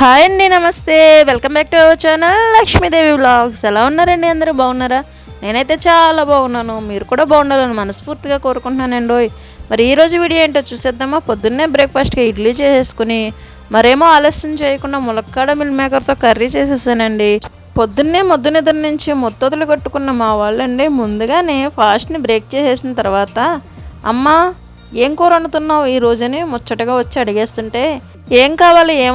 Hi అండి నమస్తే. Welcome back to our channel Lakshmidevi blogs ఎలా ఉన్నారండి అందరూ? బాగున్నారా? నేనైతే చాలా బాగున్నాను. మీరు కూడా బాగుండాలని మనస్ఫూర్తిగా కోరుకుంటున్నానండి ఓయ్. మరి ఈరోజు వీడియో ఏంటో చూసేద్దామా? పొద్దున్నే బ్రేక్ఫాస్ట్కి ఇడ్లీ చేసేసుకుని మరేమో ఆలస్యం చేయకుండా ములక్కాడ మిల్ మేకర్తో కర్రీ చేసేసానండి. పొద్దున్నే మొద్దు నిద్ర నుంచి ముత్తొదలు కట్టుకున్న మా వాళ్ళండి ముందుగానే ఫాస్ట్ని బ్రేక్ చేసేసిన తర్వాత అమ్మా ఏం కూర వండుతున్నావు? ఈ రోజుని ముచ్చటగా వచ్చి అడిగేస్తుంటే ఏం కావాలి ఏం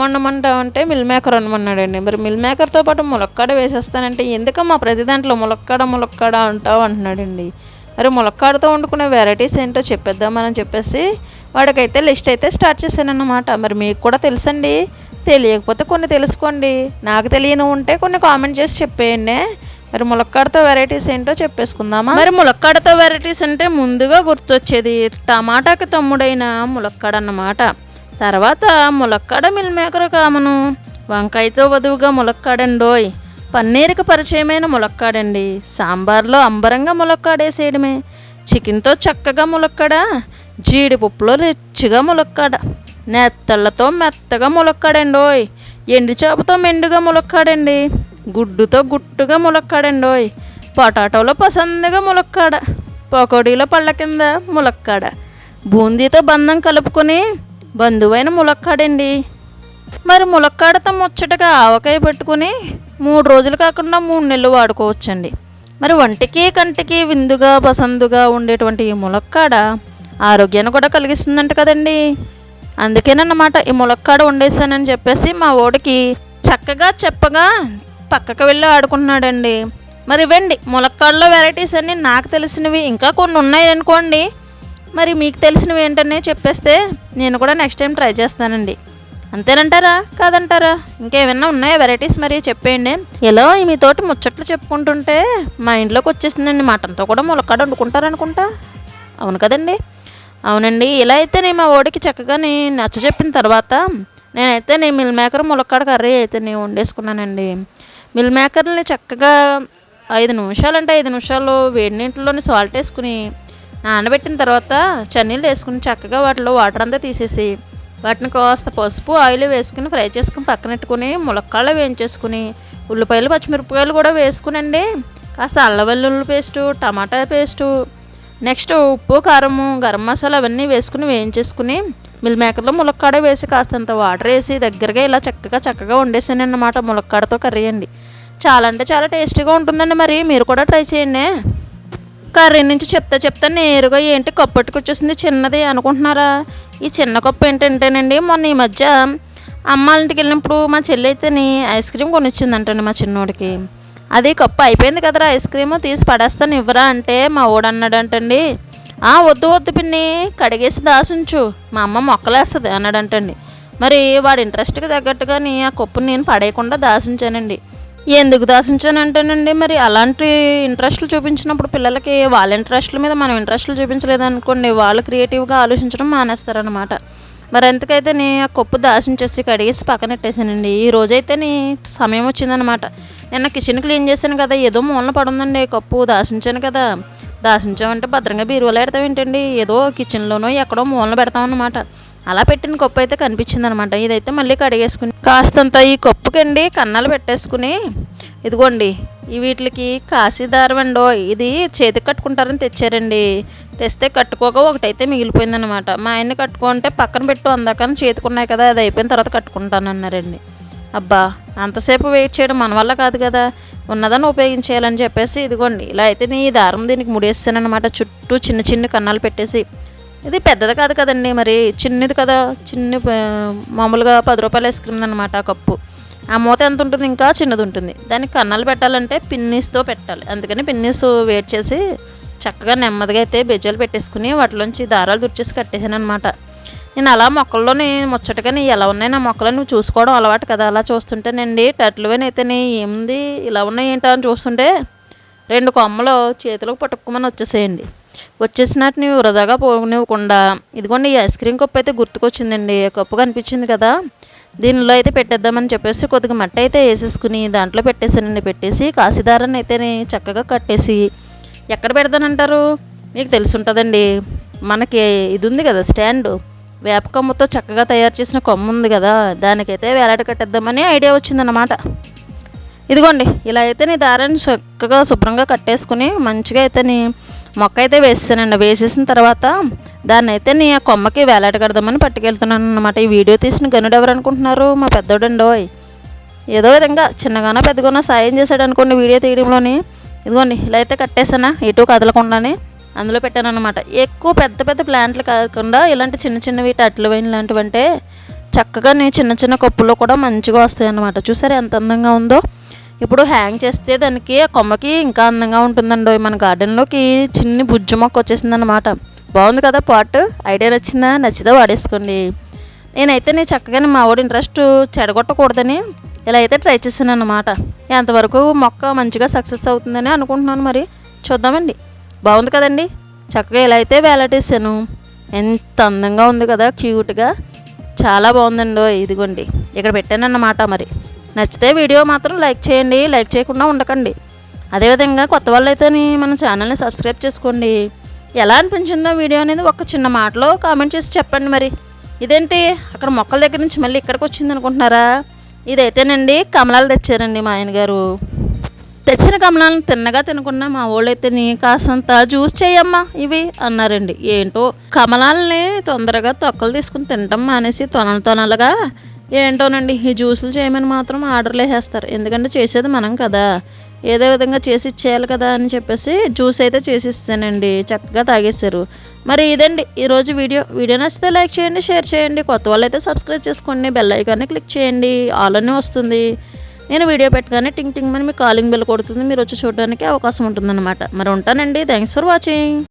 అంటే మిల్ మేకర్ అనమన్నాడండి. మరి మిల్ మేకర్తో పాటు ములక్కాడ వేసేస్తానంటే ఎందుకమ్మా ప్రతి దాంట్లో ములక్కాడ ములక్కాడ అంటావు అంటున్నాడండి మరి ములక్కాడతో వండుకునే వెరైటీస్ ఏంటో చెప్పేద్దామని చెప్పేసి వాడికైతే లిస్ట్ అయితే స్టార్ట్ చేశానన్నమాట. మరి మీకు కూడా తెలుసండి. తెలియకపోతే కొన్ని తెలుసుకోండి. నాకు తెలియని ఉంటే కొన్ని కామెంట్ చేసి చెప్పేయండి. మరి ములక్కాడతో వెరైటీస్ ఏంటో చెప్పేసుకుందామా? మరి ములక్కాడతో వెరైటీస్ అంటే ముందుగా గుర్తొచ్చేది టమాటాకి తమ్ముడైన ములక్కాడ అన్నమాట తర్వాత ములక్కాడ మిల్ మేకరు కామను. వంకాయతో వధువుగా ములక్కాడండోయ్. పన్నీరుకి పరిచయమైన ములక్కాడండి. సాంబార్లో అంబరంగా ములక్కాడేసేయడమే. చికెన్తో చక్కగా ములక్కాడ? జీడిపప్పులో రిచ్గా ములక్కాడ? నెత్తళ్ళతో మెత్తగా ములక్కాడండోయ్. ఎండు చేపతో మెండుగా ములక్కాడండి. గుడ్డుతో గుట్టుగా ములక్కాడండోయ్. పొటాటోలో పసందిగా ములక్కాడ? పకోడీలో పళ్ళ కింద ములక్కాడ? బూందీతో బంధం కలుపుకొని బంధువైన ములక్కాడండి. మరి ములక్కాడతో ముచ్చటగా ఆవకాయ పెట్టుకుని మూడు రోజులు కాకుండా మూడు నెలలు వాడుకోవచ్చండి. మరి వంటికి కంటికి విందుగా పసందుగా ఉండేటువంటి ఈ ములక్కాడ ఆరోగ్యాన్ని కూడా కలిగిస్తుందంట కదండి. అందుకేనన్నమాట ఈ ములక్కాడ వండేసానని చెప్పేసి మా ఓడికి చక్కగా చెప్పగా పక్కకు వెళ్ళి ఆడుకుంటున్నాడండి. మరి ఇవ్వండి ములక్కాడలో వెరైటీస్ అన్నీ నాకు తెలిసినవి ఇంకా కొన్ని ఉన్నాయి అనుకోండి మరి మీకు తెలిసినవి ఏంటనే చెప్పేస్తే నేను కూడా నెక్స్ట్ టైం ట్రై చేస్తానండి. అంతేనంటారా? కాదంటారా? ఇంకేమైనా ఉన్నాయా వెరైటీస్ మరి? చెప్పేయండి. ఎలా? మీతోటి ముచ్చట్లు చెప్పుకుంటుంటే మా ఇంట్లోకి వచ్చేసిందండి. మటన్తో కూడా ములక్కాడ వండుకుంటారనుకుంటా. అవును కదండి? అవునండి. ఇలా అయితే నేను మా ఓడికి చక్కగా నచ్చ చెప్పిన తర్వాత నేనైతే నేను మిల్ మేకర్ ములక్కాడ కర్రీ అయితే నేను వండేసుకున్నానండి. మిల్ మేకర్ని చక్కగా ఐదు నిమిషాలు అంటే ఐదు నిమిషాలు వేడి నీటిలోని సాల్ట్ వేసుకుని నానబెట్టిన తర్వాత చన్నీళ్ళు వేసుకుని చక్కగా వాటిలో వాటర్ అంతా తీసేసి వాటిని కాస్త పసుపు ఆయిల్ వేసుకుని ఫ్రై చేసుకుని పక్కనెట్టుకుని ములక్కాళ్ళు వేయించేసుకుని ఉల్లిపాయలు పచ్చిమిరపకాయలు కూడా వేసుకునండి. కాస్త అల్లం వెల్లుల్లి పేస్టు టమాటా పేస్టు నెక్స్ట్ ఉప్పు కారము గరం మసాలా అవన్నీ వేసుకుని వేయించేసుకుని మిల్ మేకర్లో ములక్కాడ వేసి కాస్తంత వాటర్ వేసి దగ్గరగా ఇలా చక్కగా చక్కగా వండేసాను అన్నమాట ములక్కాడతో కర్రీ అండి. చాలా అంటే చాలా టేస్టీగా ఉంటుందండి మరి. మీరు కూడా ట్రై చేయండి. కర్రీ నుంచి చెప్తా చెప్తా నేరుగా ఏంటి కప్పటికి వచ్చేసింది. చిన్నది అనుకుంటున్నారా? ఈ చిన్న కప్పు ఏంటంటేనండి మొన్న ఈ మధ్య అమ్మ వాళ్ళ ఇంటికి వెళ్ళినప్పుడు మా చెల్లి అయితేని ఐస్ క్రీమ్ కొనిచ్చిందంటండి మా చిన్నోడికి. అది కప్పు అయిపోయింది కదరా ఐస్ క్రీమ్ తీసి పడేస్తాను ఇవ్వరా అంటే మా ఓడు అన్నాడంటండి "ఆ, వద్దు వద్దు పిన్ని కడిగేసి దాసుంచు మా అమ్మ మొక్కలేస్తుంది అన్నాడంటండి. మరి వాడి ఇంట్రెస్ట్కి తగ్గట్టుగాని ఆ కప్పుని నేను పడేయకుండా దాసించానండి ఎందుకు దాసించానంటేనండి మరి అలాంటి ఇంట్రెస్ట్లు చూపించినప్పుడు పిల్లలకి వాళ్ళ ఇంట్రెస్ట్ల మీద మనం ఇంట్రెస్ట్లు చూపించలేదనుకోండి వాళ్ళు క్రియేటివ్గా ఆలోచించడం మానేస్తారనమాట మరి ఎంతకైతే నీ ఆ కప్పు దాచించేసి కడిగేసి పక్కనెట్టేసానండి ఈ రోజైతే నీ సమయం వచ్చిందనమాట నిన్న కిచెన్ క్లీన్ చేశాను కదా ఏదో మూలన పడుందండి కప్పు దాచించాను కదా. దాచించామంటే భద్రంగా బీరువాలు పెడతాం ఏంటండి ఏదో కిచెన్లోనో ఎక్కడో మూలన పెడతామన్నమాట. అలా పెట్టిన కప్పు అయితే కనిపించింది అనమాట ఇదైతే మళ్ళీ కడిగేసుకుని కాస్తంత ఈ కప్పుకండి కన్నాలు పెట్టేసుకుని ఇదిగోండి ఈ వీటికి కాశీదారం అండో ఇది చేతికి కట్టుకుంటారని తెచ్చారండి. తెస్తే కట్టుకోక ఒకటైతే మిగిలిపోయిందనమాట. మా ఆయన్ని కట్టుకుంటే పక్కన పెట్టు అందాకని చేతికున్నాయి కదా అది అయిపోయిన తర్వాత కట్టుకుంటానన్నారండి అబ్బా అంతసేపు వెయిట్ చేయడం మన వల్ల కాదు కదా ఉన్నదాన్ని ఉపయోగించేయాలని చెప్పేసి ఇదిగోండి ఇలా అయితే నీ దారం దీనికి ముడేస్తానమాట చుట్టూ చిన్న చిన్న కన్నాలు పెట్టేసి ఇది పెద్దది కాదు కదండి మరి చిన్నది కదా. చిన్న మామూలుగా పది రూపాయల ఐస్ క్రీమ్ అనమాట ఆ కప్పు. ఆ మూత ఎంత ఉంటుంది? ఇంకా చిన్నది ఉంటుంది. దానికి కన్నాలు పెట్టాలంటే పిన్నీస్తో పెట్టాలి. అందుకని పిన్నీస్ వేట్ చేసి చక్కగా నెమ్మదిగా అయితే బెజ్జాలు పెట్టేసుకుని వాటిలోంచి దారాలు దుర్చేసి కట్టేసాను అనమాట నేను అలా మొక్కల్లోని ముచ్చటగా నీ ఎలా ఉన్నాయి నా మొక్కలు నువ్వు చూసుకోవడం అలవాటు కదా. అలా చూస్తుంటేనండి టట్లువేనైతే అయితేనే ఏముంది ఇలా ఉన్నాయి ఏంటో అని చూస్తుంటే రెండు కొమ్మలు చేతిలోకి పట్టుకోమని వచ్చేసేయండి. వచ్చేసినట్టు వృధాగా పోనివ్వకుండా ఇదిగోండి ఈ ఐస్ క్రీమ్ కప్పు అయితే గుర్తుకొచ్చిందండి. కప్పు కనిపించింది కదా. దీనిలో అయితే పెట్టేద్దామని చెప్పేసి కొద్దిగా మట్టి అయితే వేసేసుకుని దాంట్లో పెట్టేసానండి పెట్టేసి కాశీదారాన్ని అయితే చక్కగా కట్టేసి. ఎక్కడ పెడతానంటారు? మీకు తెలుసుంటుందండి. మనకి ఇది ఉంది కదా స్టాండ్. వేప కొమ్మతో చక్కగా తయారు చేసిన కొమ్మ ఉంది కదా. దానికైతే వేలాట కట్టేద్దామని ఐడియా వచ్చిందన్నమాట. ఇదిగోండి ఇలా అయితే నీ దారాన్ని చక్కగా శుభ్రంగా కట్టేసుకుని మంచిగా అయితే నీ మొక్క అయితే వేసేసానండి. వేసేసిన తర్వాత దాన్ని అయితే నీ ఆ కొమ్మకి వేలాడగడదామని పట్టుకెళ్తున్నాను అనమాట ఈ వీడియో తీసిన గనుడు ఎవరు అనుకుంటున్నారు? మా పెద్దోడండి ఓయ్. ఏదో విధంగా చిన్నగానో పెద్దగానో సాయం చేశాడు అనుకోండి వీడియో తీయడంలోని. ఇదిగోండి ఇలా అయితే కట్టేసానా? ఎటు కదలకుండానే అందులో పెట్టాను అనమాట ఎక్కువ పెద్ద పెద్ద ప్లాంట్లు కాకుండా ఇలాంటి చిన్న చిన్నవి అట్లు వైన్ లాంటివి అంటే చక్కగా నీ చిన్న చిన్న కప్పుల్లో కూడా మంచిగా వస్తాయి అన్నమాట చూసారా ఎంత అందంగా ఉందో? ఇప్పుడు హ్యాంగ్ చేస్తే దానికి ఆ కొమ్మకి ఇంకా అందంగా ఉంటుందండి మన గార్డెన్లోకి చిన్ని బుజ్జు మొక్క వచ్చేసింది అనమాట బాగుంది కదా పాట్? ఐడియా నచ్చిందా? నచ్చితే వాడేసుకోండి. నేనైతే నేను చక్కగా మా వాడు ఇంట్రెస్ట్ చెడగొట్టకూడదని ఇలా అయితే ట్రై చేశాను అనమాట ఎంతవరకు మొక్క మంచిగా సక్సెస్ అవుతుందని అనుకుంటున్నాను మరి. చూద్దామండి. బాగుంది కదండి. చక్కగా ఇలా అయితే వేలాడేసాను ఎంత అందంగా ఉంది కదా క్యూట్గా చాలా బాగుందండి ఇదిగోండి. ఇక్కడ పెట్టాను అన్నమాట మరి. నచ్చితే వీడియో మాత్రం లైక్ చేయండి లైక్ చేయకుండా ఉండకండి. అదేవిధంగా కొత్త వాళ్ళు అయితే మన ఛానల్ని సబ్స్క్రైబ్ చేసుకోండి. ఎలా అనిపించిందో వీడియో అనేది ఒక చిన్న మాటలో కామెంట్ చేసి చెప్పండి మరి. ఇదేంటి? అక్కడ మొక్కల దగ్గర నుంచి మళ్ళీ ఇక్కడికి వచ్చింది అనుకుంటున్నారా? ఇదైతేనండి కమలాలు తెచ్చారండి మా ఆయన గారు. తెచ్చిన కమలాలను తిన్నగా తినకుండా మా వాళ్ళైతేని కాసంత జ్యూస్ చేయమ్మా ఇవి అన్నారండి. ఏంటో? కమలాలని తొందరగా తొక్కలు తీసుకుని తినటం మానేసి తొనలు తొనలుగా ఏంటోనండి ఈ జ్యూసులు చేయమని మాత్రం ఆర్డర్లు వేసేస్తారు ఎందుకంటే చేసేది మనం కదా. ఏదో విధంగా చేసి ఇచ్చేయాలి కదా అని చెప్పేసి జ్యూస్ అయితే చేసి ఇస్తానండి చక్కగా తాగేశారు. మరి ఇదండి ఈరోజు వీడియో. వీడియో నచ్చితే లైక్ చేయండి షేర్ చేయండి. కొత్త వాళ్ళు అయితే సబ్స్క్రైబ్ చేసుకోండి బెల్ ఐకాన్ని క్లిక్ చేయండి. ఆల్ అని వస్తుంది. నేను వీడియో పెట్టగానే టింగ్ టింగ్ అని మీ కాలింగ్ బెల్ కొడుతుంది. మీరు వచ్చి చూడడానికి అవకాశం ఉంటుందన్నమాట. మరి ఉంటానండి. Thanks for watching.